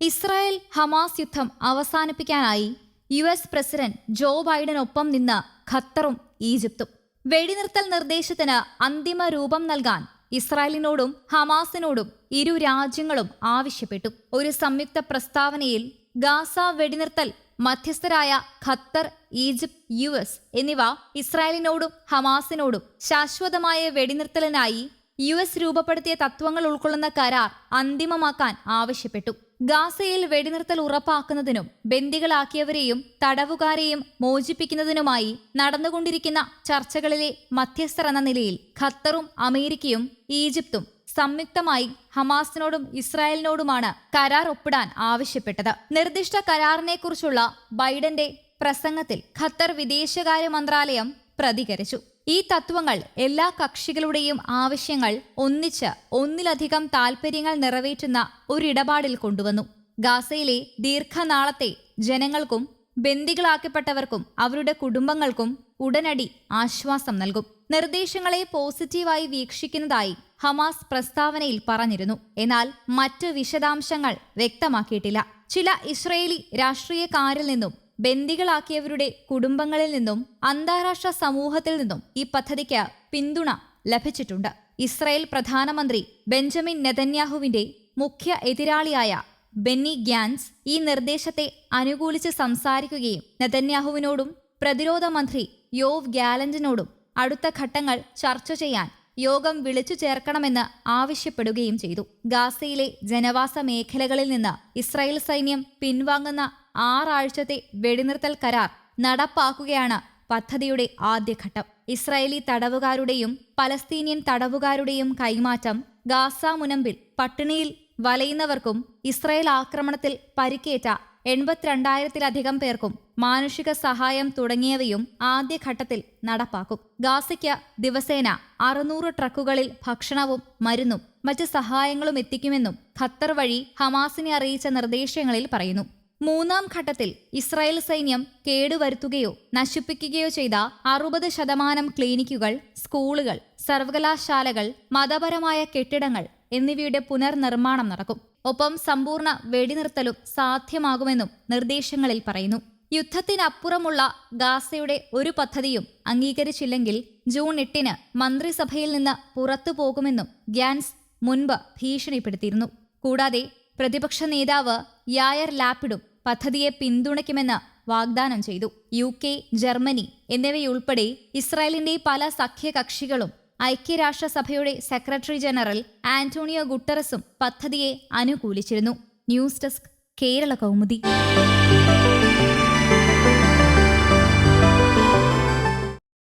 Israel Hamas യുദ്ധം അവസാനിപ്പിക്കാനായി U S president Joe ബൈഡനൊപ്പം നിന്ന് ഖത്തറും ഈജിപ്തും. വെടിനിർത്തൽ നിർദ്ദേശത്തിന് അന്തിമ രൂപം നൽകാൻ ഇസ്രായേലിനോടും ഹമാസിനോടും ഇരു രാജ്യങ്ങളും ആവശ്യപ്പെട്ടു. ഒരു സംയുക്ത പ്രസ്താവനയിൽ ഗാസ വെടിനിർത്തൽ മധ്യസ്ഥരായ ഖത്തർ ഈജിപ്ത് യു എസ് എന്നിവ ഇസ്രായേലിനോടും ഹമാസിനോടും ശാശ്വതമായ വെടിനിർത്തലിനായി യു എസ് രൂപപ്പെടുത്തിയ തത്വങ്ങൾ ഉൾക്കൊള്ളുന്ന കരാർ അന്തിമമാക്കാൻ ആവശ്യപ്പെട്ടു. ഗാസയിൽ വെടിനിർത്തൽ ഉറപ്പാക്കുന്നതിനും ബന്ദികളാക്കിയവരെയും തടവുകാരെയും മോചിപ്പിക്കുന്നതിനുമായി നടന്നുകൊണ്ടിരിക്കുന്ന ചർച്ചകളിലെ മധ്യസ്ഥർ എന്ന നിലയിൽ ഖത്തറും അമേരിക്കയും ഈജിപ്തും സംയുക്തമായി ഹമാസിനോടും ഇസ്രായേലിനോടുമാണ് കരാർ ഒപ്പിടാൻ ആവശ്യപ്പെട്ടത്. നിർദ്ദിഷ്ട കരാറിനെക്കുറിച്ചുള്ള ബൈഡന്റെ പ്രസംഗത്തിൽ ഖത്തർ വിദേശകാര്യ മന്ത്രാലയം പ്രതികരിച്ചു. ഈ തത്വങ്ങൾ എല്ലാ കക്ഷികളുടെയും ആവശ്യങ്ങൾ ഒന്നിച്ച് ഒന്നിലധികം താൽപര്യങ്ങൾ നിറവേറ്റുന്ന ഒരിടപാടിൽ കൊണ്ടുവന്നു. ഗാസയിലെ ദീർഘനാളത്തെ ജനങ്ങൾക്കും ബന്ദികളാക്കപ്പെട്ടവർക്കും അവരുടെ കുടുംബങ്ങൾക്കും ഉടനടി ആശ്വാസം നൽകും. നിർദ്ദേശങ്ങളെ പോസിറ്റീവായി വീക്ഷിക്കുന്നതായി ഹമാസ് പ്രസ്താവനയിൽ പറഞ്ഞിരുന്നു. എന്നാൽ മറ്റ് വിശദാംശങ്ങൾ വ്യക്തമാക്കിയിട്ടില്ല. ചില ഇസ്രയേലി രാഷ്ട്രീയക്കാരിൽ നിന്നും ബന്ദികളാക്കിയവരുടെ കുടുംബങ്ങളിൽ നിന്നും അന്താരാഷ്ട്ര സമൂഹത്തിൽ നിന്നും ഈ പദ്ധതിക്ക് പിന്തുണ ലഭിച്ചിട്ടുണ്ട്. ഇസ്രായേൽ പ്രധാനമന്ത്രി ബെഞ്ചമിൻ നെതന്യാഹുവിന്റെ മുഖ്യ എതിരാളിയായ ബെന്നി ഗ്യാൻസ് ഈ നിർദ്ദേശത്തെ അനുകൂലിച്ച് സംസാരിക്കുകയും നെതന്യാഹുവിനോടും പ്രതിരോധ മന്ത്രി യോവ് ഗാലന്റിനോടും അടുത്ത ഘട്ടങ്ങൾ ചർച്ച ചെയ്യാൻ യോഗം വിളിച്ചു ചേർക്കണമെന്ന് ആവശ്യപ്പെടുകയും ചെയ്തു. ഗാസയിലെ ജനവാസ മേഖലകളിൽ നിന്ന് ഇസ്രായേൽ സൈന്യം പിൻവാങ്ങുന്ന ആറാഴ്ചത്തെ വെടിനിർത്തൽ കരാർ നടപ്പാക്കുകയാണ് പദ്ധതിയുടെ ആദ്യഘട്ടം. ഇസ്രായേലി തടവുകാരുടെയും പലസ്തീനിയൻ തടവുകാരുടെയും കൈമാറ്റം ഗാസ മുനമ്പിൽ പട്ടിണിയിൽ വലയുന്നവർക്കും ഇസ്രായേൽ ആക്രമണത്തിൽ പരിക്കേറ്റ എൺപത്തിരണ്ടായിരത്തിലധികം പേർക്കും മാനുഷിക സഹായം തുടങ്ങിയവയും ആദ്യഘട്ടത്തിൽ നടപ്പാക്കും. ഗാസയ്ക്ക് ദിവസേന അറുന്നൂറ് ട്രക്കുകളിൽ ഭക്ഷണവും മരുന്നും മറ്റ് സഹായങ്ങളും എത്തിക്കുമെന്നും ഖത്തർ വഴി ഹമാസിനെ അറിയിച്ച നിർദ്ദേശങ്ങളിൽ പറയുന്നു. മൂന്നാം ഘട്ടത്തിൽ ഇസ്രായേൽ സൈന്യം കേടുവരുത്തുകയോ നശിപ്പിക്കുകയോ ചെയ്ത അറുപത് ശതമാനം ക്ലിനിക്കുകൾ സ്കൂളുകൾ സർവകലാശാലകൾ മതപരമായ കെട്ടിടങ്ങൾ എന്നിവയുടെ പുനർനിർമ്മാണം നടക്കും. ഒപ്പം സമ്പൂർണ വെടിനിർത്തലും സാധ്യമാകുമെന്നും നിർദ്ദേശങ്ങളിൽ പറയുന്നു. യുദ്ധത്തിനപ്പുറമുള്ള ഗാസയുടെ ഒരു പദ്ധതിയും അംഗീകരിച്ചില്ലെങ്കിൽ ജൂൺ എട്ടിന് മന്ത്രിസഭയിൽ നിന്ന് പുറത്തു പോകുമെന്നും ഗ്യാൻസ് മുൻപ് ഭീഷണിപ്പെടുത്തിയിരുന്നു. കൂടാതെ പ്രതിപക്ഷ നേതാവ് യായർ ലാപ്പിഡും പദ്ധതിയെ പിന്തുണയ്ക്കുമെന്ന് വാഗ്ദാനം ചെയ്തു. യു കെ ജർമ്മനി എന്നിവയുൾപ്പെടെ ഇസ്രായേലിന്റെ പല സഖ്യകക്ഷികളും ഐക്യരാഷ്ട്രസഭയുടെ സെക്രട്ടറി ജനറൽ ആന്റോണിയോ ഗുട്ടറസും പദ്ധതിയെ അനുകൂലിച്ചിരുന്നു. News desk Kerala Kaumudi.